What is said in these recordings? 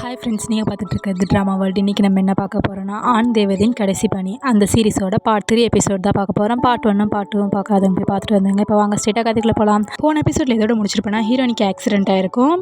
Hi friends நீங்கள் பார்த்துட்டு இருக்கிறது ட்ராமா வேர்ல்டு இன்றைக்கி நம்ம என்ன பார்க்க போகிறோம்னா ஆண் தேவதையின் கடைசி பணி. அந்த சீரிஸோட பார்ட் த்ரீ எபிசோட் தான் பார்க்க போகிறோம் பார்ட் ஒன்னும் பார்ட் டூவும் பார்க்காதவங்க போய் பார்த்துட்டு வந்தாங்க இப்போ வாங்க ஸ்டேட்டாக கதைக்குள்ளே போகலாம் போன எபிசோடில் இதோட முடிச்சிருப்பேன்னா ஹீரோனிக்கு ஆக்சிடென்ட் ஆயிருக்கும்.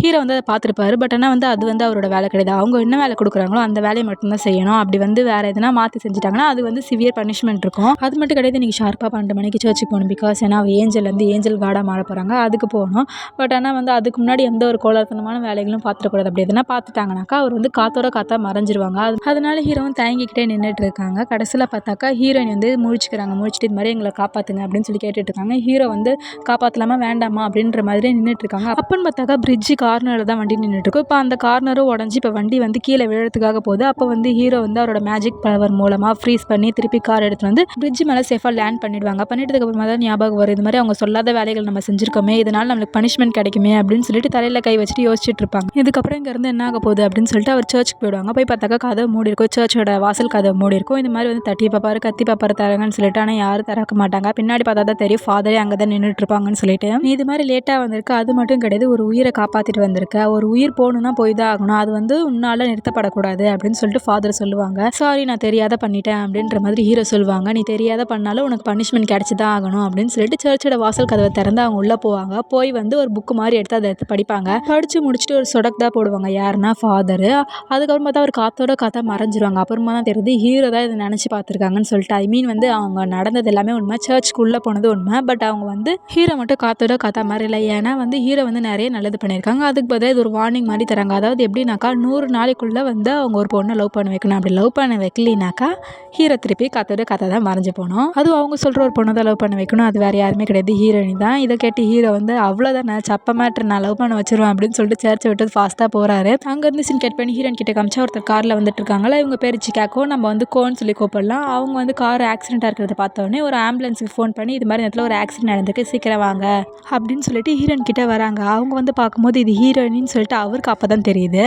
ஹீரோ வந்து அதை பார்த்துருப்பாரு பட் ஆனால் வந்து அது வந்து அவரோட வேலை கிடையாது. அவங்க என்ன வேலை கொடுக்குறாங்களோ அந்த வேலையை மட்டும்தான் செய்யணும். அப்படி வந்து வேறு எதுனா மாற்றி செஞ்சுட்டாங்கன்னா அது வந்து சிவியர் பனிஷ்மெண்ட் இருக்கும். அது மட்டும் கிடையாது நீங்கள் ஷார்ப்பாக பன்னெண்டு மணிக்கு சர்ச்சுக்கு போகணும். பிகாஸ் ஏன்னா அவள் ஏஞ்சல் வந்து ஏஞ்சல் கார்டாக மாற போகிறாங்க அதுக்கு போகணும். பட் ஆனால் வந்து அதுக்கு முன்னாடி எந்த ஒரு கோலாத்தனமான வேலைகளும் பார்த்துடக்கூடாது அப்படி எதுனா பார்த்துட்டாங்கனாக்கா அவர் வந்து காத்தோட காத்தா மறைஞ்சிருவாங்க. அதனால ஹீரோவும் தயங்கிக்கிட்டே நின்றுட்டு இருக்காங்க கடைசியில் பார்த்தாக்கா ஹீரோயின் வந்து முழிச்சுக்கிறாங்க. முழிச்சிட்டு இது மாதிரி எங்களை காப்பாற்றுங்க அப்படின்னு சொல்லி கேட்டுட்டு இருக்காங்க ஹீரோ வந்து காப்பாற்றலாமா வேண்டாமா அப்படின்ற மாதிரி நின்றுட்டு இருக்காங்க அப்பன்னு பார்த்தாக்கா பிரிட்ஜு கார்னரில் தான் வண்டி நின்றுட்டு இருக்கும் இப்போ அந்த கார்னரும் உடஞ்சி இப்போ வண்டி வந்து கீழே விழுறதுக்காக போகுது. அப்போ வந்து ஹீரோ வந்து அவரோட மேஜிக் பவர் மூலமாக ஃப்ரீஸ் பண்ணி திருப்பி கார் எடுத்து வந்து பிரிட்ஜ் மேலே சேஃபாக லேண்ட் பண்ணிடுவாங்க. பண்ணிட்டதுக்கு அப்புறமா தான் ஞாபகம் வரும். இது மாதிரி அவங்க சொல்லாத வேலைகள் நம்ம செஞ்சிருக்கோமே இதனால நம்மளுக்கு பனிஷ்மெண்ட் கிடைக்குமே அப்படின்னு சொல்லிட்டு தலையில் கை வச்சுட்டு யோசிச்சுட்டு இருப்பாங்க. இதுக்கப்புறம் இங்கேருந்து என்ன ஆக போகுது அப்படின்னு சொல்லிட்டு அவர் சர்ச்சுக்கு போயிடுவாங்க. போய் பார்த்தாக்கா கதை மூடி இருக்கும். சர்ச்சோட வாசல் கதை மூடி இருக்கும். இந்த மாதிரி வந்து தட்டி பாப்பாரு கத்தி பாப்பாரு தரங்கன்னு சொல்லிட்டு. ஆனால் யாரும் திறக்க மாட்டாங்க. பின்னாடி பார்த்தா தான் தெரியும். ஃபாதரே அங்கே தான் நின்றுட்டு இருப்பாங்கன்னு சொல்லிட்டு. நீ இது மாதிரி லேட்டாக வந்திருக்கு. அது மட்டும் கிடையாது. ஒரு உயிரை காப்பாற்றிட்டு வந்திருக்க. ஒரு உயிர் போகணுன்னா போய் தான் ஆகணும். அது வந்து உன்னால் நிறுத்தப்படக்கூடாது அப்படின்னு சொல்லிட்டு ஃபாதர் சொல்லுவாங்க. சாரி நான் தெரியாத பண்ணிட்டேன் அப்படின்ற மாதிரி ஹீரோ சொல்லுவாங்க. நீ தெரியாத பண்ணாலும் உனக்கு பனிஷ்மெண்ட் கிடைச்சி தான் ஆகணும் அப்படின்னு சொல்லிட்டு சர்ச்சோட வாசல் கதவை திறந்து அவங்க உள்ளே போவாங்க. போய் வந்து ஒரு புக்கு மாதிரி எடுத்து அதை எடுத்து படிப்பாங்க. படித்து முடிச்சுட்டு ஒரு சொடக் தான் போடுவாங்க. யார் யாருன்னா ஃபாதரு அதுக்கப்புறம் பார்த்தா அவர் காத்தோட காத்தா மறைஞ்சிருவாங்க. அப்புறமா தான் தெரியுது ஹீரோ தான் இதை நினச்சி பார்த்துருக்காங்கன்னு சொல்லிட்டு. ஐ மீன் வந்து அவங்க நடந்தது எல்லாமே உண்மை. சர்ச்சுக்குள்ளே போனது உண்மை. பட் அவங்க வந்து ஹீரோ மட்டும் காத்தோட காத்தா மாதிரி இல்லை ஏன்னா வந்து ஹீரோ வந்து நிறைய நல்லது பண்ணியிருக்காங்க. அதுக்கு பதிலாக இது ஒரு வார்னிங் மாதிரி தராங்க. அதாவது எப்படின்னாக்கா நூறு நாளைக்குள்ளே வந்து அவங்க ஒரு பொண்ணை லவ் பண்ண வைக்கணும். அப்படி லவ் பண்ண வைக்கலினாக்கா ஹீரோ திருப்பி காத்தோட காத்தா தான் மறைஞ்சு போனோம் அதுவும் அவங்க சொல்கிற ஒரு பொண்ணை தான் லவ் பண்ண வைக்கணும். அது வேறு யாருமே கிடையாது. ஹீரோயினி தான். இதை கேட்டு ஹீரோ வந்து அவ்வளோதான் நான் சப்ப மேட்ரு நான் லவ் பண்ண வச்சிருவேன் அப்படின்னு சொல்லிட்டு சர்ச்சை விட்டு ஃபாஸ்ட்டாக போகிறாரு அங்கேருந்து சீன் கட் பண்ணி ஹீரோயின் கிட்ட காமிச்சா ஒருத்தர் காரில் வந்துட்டு இருக்காங்களா இவங்க பேர் சிக்காக்கோ நம்ம வந்து கோன்னு சொல்லி கூப்பிடலாம். அவங்க வந்து கார் ஆக்சிடென்ட்டாக இருக்கிறத பார்த்தோன்னே ஒரு ஆம்புலன்ஸுக்கு ஃபோன் பண்ணி இது மாதிரி இடத்துல ஒரு ஆக்சிடென்ட் நடந்திருக்கு சீக்கிரம் வாங்க. அப்படின்னு சொல்லிட்டு ஹீரோயின் கிட்ட வராங்க. அவங்க வந்து பார்க்கும்போது இது ஹீரோயின்னு சொல்லிட்டு அவருக்கு அப்போ தான் தெரியுது.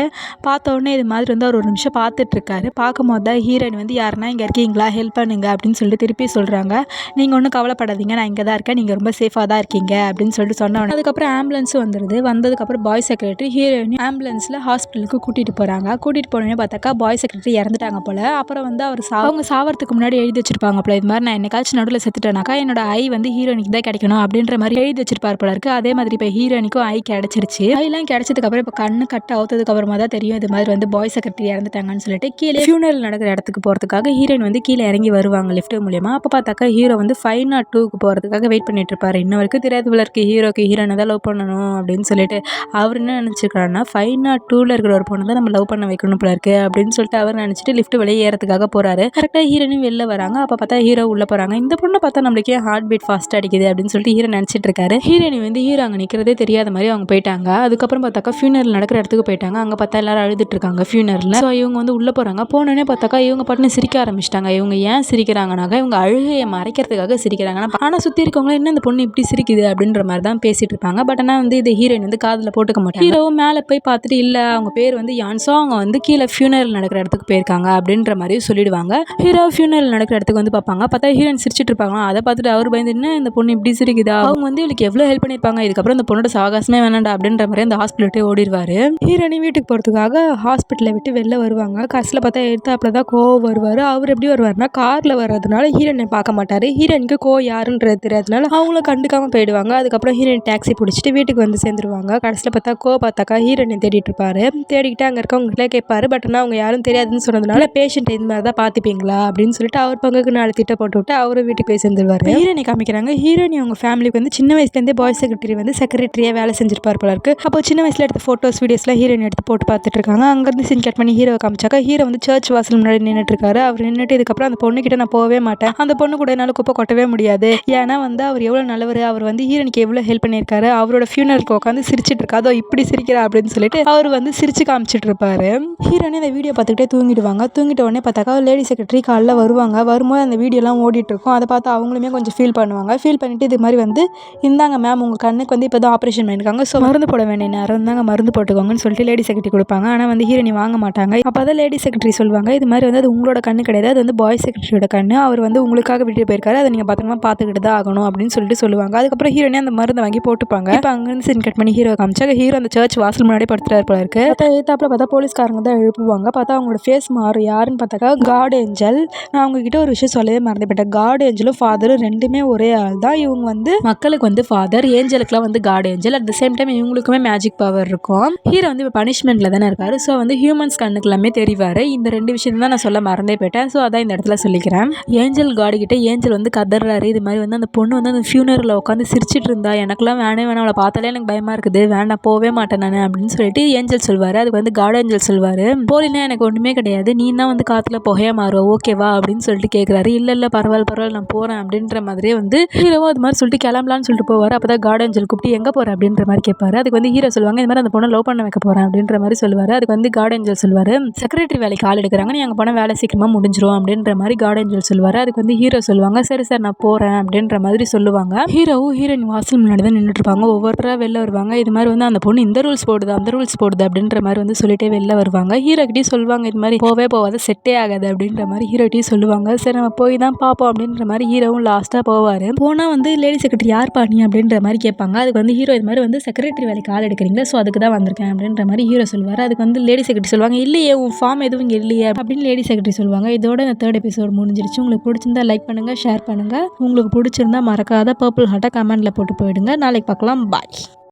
பார்த்தோடனே இது மாதிரி வந்து அவர் ஒரு நிமிஷம் பார்த்துட்டு இருக்காரு பார்க்கும்போது தான் ஹீரோயின் வந்து யாருன்னா இங்கே இருக்கீங்களா? ஹெல்ப் பண்ணுங்க. அப்படின்னு சொல்லிட்டு திருப்பி சொல்கிறாங்க நீங்கள் ஒன்றும் கவலைப்படாதீங்க. நான் இங்கே தான் இருக்கேன். நீங்கள் ரொம்ப சேஃபாக தான் இருக்கீங்க. அப்படின்னு சொல்லிட்டு சொன்ன உடனே அதுக்கப்புறம் ஆம்புலன்ஸும் வந்துடுது வந்ததுக்கப்புறம் பாய் செக்ரட்டரி ஹீரோயின் ஆம்புலன்ஸில் ஹாஸ்பிட்டல் ஹாஸ்பிட்டலுக்கு கூட்டிகிட்டு போகிறாங்க கூட்டிகிட்டு போனோடனே பார்த்தாக்கா பாய் செக்ரட்டரி இறந்துட்டாங்க போல். அப்புறம் வந்து அவர் சா அவங்க சாவறதுக்கு முன்னாடி எழுதி வச்சிருப்பாங்க போல. இது மாதிரி நான் என்னைக்காச்சும் நடுவில் செத்துட்டேனாக்கா என்னோட ஐ வந்து ஹீரோயினுக்கு தான் கிடைக்கணும் அப்படின்ற மாதிரி எழுதி வச்சிருப்பார் போல இருக்கு. அதே மாதிரி இப்போ ஹீரோயினுக்கும் ஐ கிடைச்சிருச்சு. ஐலாம் கிடைச்சதுக்கு அப்புறம் இப்போ கண்ணு கட்ட அவுத்ததுக்கு அப்புறமா தான் தெரியும் இது மாதிரி வந்து பாய் செக்ரட்டரி இறந்துட்டாங்கன்னு சொல்லிட்டு கீழே ஃபியூனல் நடக்கிற இடத்துக்கு போகிறதுக்காக ஹீரோயின் வந்து கீழே இறங்கி வருவாங்க லிஃப்ட் மூலியமாக அப்போ பார்த்தாக்கா ஹீரோ வந்து ஃபைவ் நாட் டூக்கு போகிறதுக்காக வெயிட் பண்ணிட்டு இருப்பாரு. இன்ன வரைக்கும் தெரியாது போல இருக்கு. ஹீரோக்கு ஹீரோனை தான் லவ் பண்ணணும் அப்படின்னு சொல்லிட்டு அவர் என்ன நினச்சிருக்காருன்னா ஃபைவ் நாட் டூவில் இருக்கிற ஒரு பொண்ணு தான் நம்ம லவ் பண்ண வைக்கணும் போல இருக்கு அப்படின்னு சொல்லிட்டு அவர் நினச்சிட்டு லிஃப்ட் வெளியே ஏறதுக்காக போறாரு. கரெக்டாக ஹீரோனும் வெளில வராங்க. அப்போ பார்த்தா ஹீரோ உள்ள போறாங்க. இந்த பொண்ணை பார்த்தா நம்மளுக்கே ஹார்ட் பீட் ஃபாஸ்ட் அடிக்குது அப்படின்னு சொல்லிட்டு ஹீரோ நினச்சிட்டு இருக்காரு. ஹீரோனி வந்து ஹீரோ அங்கே நிற்கிறதே தெரியாத மாதிரி அவங்க போயிட்டாங்க. அதுக்கப்புறம் பார்த்தாக்கா ஃபியூனரல் நடக்கிற இடத்துக்கு போயிட்டாங்க. அங்கே பார்த்தா எல்லாரும் அழுதுட்டு இருக்காங்க ஃபியூனரில் ஸோ இவங்க வந்து உள்ளே போகிறாங்க போனோடனே பார்த்தாக்கா இவங்க பாட்டுன்னு சிரிக்க ஆரம்பிச்சிட்டாங்க. இவங்க ஏன் சிரிக்கிறாங்கனாக்கா இவங்க அழுகையை மறைக்கிறதுக்காக சிரிக்கிறாங்க ஆனால் சுற்றி இருக்கவங்க என்ன இந்த பொண்ணு இப்படி சிரிக்குது அப்படின்ற மாதிரி தான் பேசிட்டு இருப்பாங்க. பட் ஆனால் வந்து இது ஹீரோயின் வந்து காதில் போட்டுக்க மாட்டாங்க. ஹீரோவும் மேலே போய் பார்த்துட்டு இல்லை அவங்க பேர் வந்து யான்ஸோ அவங்க வந்து கீழே ஃபியூனரல் நடக்கிற இடத்துக்கு போயிருக்காங்க அப்படின்ற மாதிரி சொல்லிடுவாங்க. ஹீரோ ஃபியூனரல் நடக்கிற இடத்துக்கு வந்து பார்ப்பாங்க. பார்த்தா ஹீரோயின் சிரிச்சிட்டு இருப்பாங்க அதை பார்த்துட்டு அவர் பயந்து என்ன இந்த பொண்ணு இப்படி சிரிக்குதா? அவங்க வந்து இவளுக்கு எவ்வளோ ஹெல்ப் பண்ணியிருப்பாங்க? இதுக்கப்புறம் இந்த பொண்ணோட சாகசமே வேணாண்டா அப்படின்ற மாதிரி அந்த ஹாஸ்பிட்டலே ஓடிடுவார். ஹீரோனி வீட்டுக்கு போகிறதுக்காக ஹாஸ்பிட்டலை விட்டு வெளில வருவாங்க. கடைசியில் பார்த்தா எடுத்தாப்புல தான் கோவம் வருவார். அவர் எப்படி வருவார்னா காரில் வர்றதுனால ஹீரோனை பார்க்க மாட்டார். ஹீரோனுக்கு கோ யாருன்றது தெரியாதனால அவங்கள கண்டுக்காம போயிடுவாங்க. அதுக்கப்புறம் ஹீரோயின் டாக்ஸி பிடிச்சிட்டு வீட்டுக்கு வந்து சேர்ந்துருவாங்க. கடைசியில் பார்த்தா கோ பார்த்தாக்கா ஹீரோயினை தேடிட்டு இருப்பாரு. தேடிக்கிட்டு அங்கே இருக்கவங்ககிட்ட கேட்பாரு. பட் ஆனால் அவங்க யாரும் தெரியாதுன்னு சொன்னதுனால பேஷண்ட் இந்த மாதிரி தான் பார்த்துப்பீங்களா அப்படின்னு சொல்லிட்டு அவர் பங்குக்கு நாலு திட்ட போட்டு விட்டு அவரும் வீட்டுக்கு போய் சேர்ந்துருவார். ஹீரோயினை காமிக்கிறாங்க. ஹீரோயினி அவங்க ஃபேமிலிக்கு வந்து சின்ன வயசுலேருந்தே பாய் செக்ரட்டரி வந்து செக்ரட்டரியாக வேலை செஞ்சிருப்பார் போல இருக்கு. அப்போ சின்ன வயசில் எடுத்த ஃபோட்டோஸ் வீடியோஸ்லாம் ஹீரோயின் எடுத்து போட்டு பார்த்துட்டு இருக்காங்க. அங்கேருந்து சீன் கட் பண்ணி ஹீரோ காமிச்சாக்கா ஹீரோ வந்து சர்ச் வாசல் முன்னாடி நின்றுட்டு இருக்காரு அவர் நின்றுட்டு இதுக்கப்புறம் அந்த பொண்ணு கிட்ட நான் போகவே மாட்டேன். அந்த பொண்ணு கூட என்னால் குப்பை கொட்டவே முடியாது. ஏன்னா வந்து அவர் எவ்வளோ நல்லவர் அவர் வந்து ஹீரோனுக்கு எவ்வளோ ஹெல்ப் பண்ணியிருக்காரு. அவரோட ஃபியூனருக்கு உட்காந்து சிரிச்சிட்டு இருக்கா. அதோ இப்படி சிரிக்கிறா அப்படின்னு சொல்லிட்டு அவர் வந்து சிரித்து காமிச்சிட்டு இருப்பாரு. ஹீரோனே அந்த வீடியோ பார்த்துக்கிட்டே தூங்கிடுவாங்க. தூங்கிட்ட உடனே பார்த்தாக்கா லேடி செக்ரட்டரி காலைல வருவாங்க. வரும்போது அந்த வீடியோலாம் ஓடிட்டு இருக்கும் அதை பார்த்து அவங்களுமே கொஞ்சம் ஃபீல் பண்ணுவாங்க. ஃபீல் பண்ணிட்டு இது மாதிரி வந்து இந்தாங்க மேம் உங்கள் கண்ணுக்கு வந்து இப்போ தான் ஆப்ரேஷன் பண்ணியிருக்காங்க. ஸோ மருந்து போட வேண்டிய நேரம். தாங்க மருந்து போட்டுக்கோங்கன்னு சொல்லிட்டு லேடி செக்ரட்டரி கொடுப்பாங்க. ஆனால் வந்து ஹீரோனி வாங்க மாட்டாங்க. அப்போ தான் லேடி செக்ரட்டரி சொல்லுவாங்க இது மாதிரி வந்து அது உங்களோட கண்ணு கிடையாது. அது வந்து பாய் செக்ரட்டரியோட கண்ணு. அவர் வந்து உங்களுக்காக விட்டுட்டு போயிருக்காரு. அதை நீங்கள் பத்திரமா பார்த்துக்கிட்டு தான் ஆகணும். அப்படின்னு சொல்லிட்டு சொல்லுவாங்க. அதுக்கப்புறம் ஹீரோனே அந்த மருந்தை வாங்கி போட்டுப்பாங்க. இப்போ அங்கேருந்து சீன் கட் பண்ணி ஹீரோ காமிச்சாங்க ஹீரோ அந்த சர்ச் வாசல் முன்னாடி படுத்துறாரு போல இருக்கு. பார்த்தா ஏத்தாப்புல பார்த்தா போலீஸ்காரங்க தான் எழுப்புவாங்க. பார்த்தா அவங்களோட ஃபேஸ் மாறும் யாருன்னு பார்த்தாக்கா காட் ஏஞ்சல் நான் அவங்கக்கிட்ட ஒரு விஷயம் சொல்லவே மறந்து போயிட்டேன். காட் ஏஞ்சலும் ஃபாதரும் ரெண்டுமே ஒரே ஆள் தான். இவங்க வந்து மக்களுக்கு வந்து ஃபாதர் ஏஞ்சலுக்குலாம் வந்து god angel at the same time இவங்களுக்குமே magic power இருக்கும். ஹீரோ வந்து இப்போ பனிஷ்மெண்ட்ல தானே இருக்காரு. ஸோ வந்து ஹியூமன்ஸ் கண்ணுக்கு எல்லாமே தெரிவார். இந்த ரெண்டு விஷயம் தான் நான் சொல்ல மறந்தே போயிட்டேன். ஸோ அதான் இந்த இடத்துல சொல்லிக்கிறேன். ஏஞ்சல் காடு கிட்ட ஏஞ்சல் வந்து கதறாரு இது மாதிரி வந்து அந்த பொண்ணு வந்து அந்த ஃபியூனரில் உட்காந்து சிரிச்சிட்டு இருந்தா எனக்குலாம் வேணே வேணாம் அவளை பார்த்தாலே எனக்கு பயமா இருக்குது. வேண்டாம் போவே மாட்டேன் நான் அப்படின்னு சொல்லிட்டு ஏஞ்சல் சொல்லுவார். அதுக்கு வந்து காட் ஏஞ்சல் சொல்வார் போலினா எனக்கு ஒன்றுமே கிடையாது. நீ தான் வந்து காற்றுல புகையாக மாறுவ. ஓகேவா அப்படின்னு சொல்லிட்டு கேட்குறாரு இல்லை இல்லை பரவாயில்ல பரவாயில்ல நான் போகிறேன் அப்படின்ற மாதிரியே வந்து ஹீரோவும் அது மாதிரி சொல்லிட்டு கிளம்பலான்னு சொல்லிட்டு போவார். அப்போ தான் காட் ஏஞ்சல் கூப்பிட்டு எங்கே போகிற அப்படின்ற மாதிரி கேட்பாரு. அதுக்கு வந்து ஹீரோ சொல்லுவாங்க இந்த மாதிரி அந்த பொண்ணை லவ் பண்ண வைக்க போகிறேன் அப்படின்ற மாதிரி சொல்லுவார். அதுக்கு வந்து காட் ஏஞ்சல் சொல்லுவார். செக்ரட்டரி வேலைக்கு ஆள் எடுக்கிறாங்க. நீ அங்கே போனால் வேலை சீக்கிரமாக முடிஞ்சிரும் அப்படின்ற மாதிரி காட் ஏஞ்சல் சொல்லுவார். அதுக்கு வந்து ஹீரோ சொல்லுவாங்க சரி சார் நான் போகிறேன் அப்படின்ற மாதிரி சொல்லுவாங்க. ஹீரோவும் ஹீரோயின் வாசல் முன்னாடி தான் நின்றுட்டு இருப்பாங்க. ஒவ்வொருத்தராக வெளில வருவாங்க. இது மாதிரி வந்து அந்த பொண்ணு இந்த ரூல்ஸ் போடுது அந்த ரூல்ஸ் போடுது அப்படின்ற மாதிரி வந்து சொல்லிட்டே வெளில வருவாங்க. ஹீரோக்கிட்டையும் சொல்லுவாங்க இது மாதிரி போவே போகாது செட்டே ஆகாது அப்படின்ற மாதிரி ஹீரோட்டையும் சொல்லுவாங்க. சரி நம்ம போய் தான் பார்ப்போம் அப்படின்ற மாதிரி ஹீரோவும் லாஸ்ட்டாக போவார். போனால் வந்து லேடி செக்ரட்டரி யார் பண்ணி அப்படின்ற மாதிரி கேட்பாங்க. அதுக்கு வந்து ஹீரோ இது மாதிரி வந்து செக்ரட்டரி வேலைக்கு ஆள் எடுக்கிறீங்களா? ஸோ அதுக்கு தான் வந்திருக்கேன் அப்படின்ற மாதிரி ஹீரோ சொல்லுவார். அதுக்கு வந்து லேடி செக்ரட்டரி சொல்லுவாங்க இல்லையே உன் ஃபார்ம் எதுவும் இங்கே இல்லையே அப்படின்னு லேடி செக்ரட்டரி சொல்லுவாங்க. இதோட இந்த தேர்ட் எபிசோட் முடிஞ்சிருச்சு. உங்களுக்கு பிடிச்சிருந்தா லைக் பண்ணுங்கள் ஷேர் பண்ணுங்கள் உங்களுக்கு பிடிச்சிருந்தா மறக்காத பர்பிள் ஹார்ட்டை கமெண்ட்டில் போட்டு போயிடுங்க. நாளைக்கு பார்க்கலாம். பாய்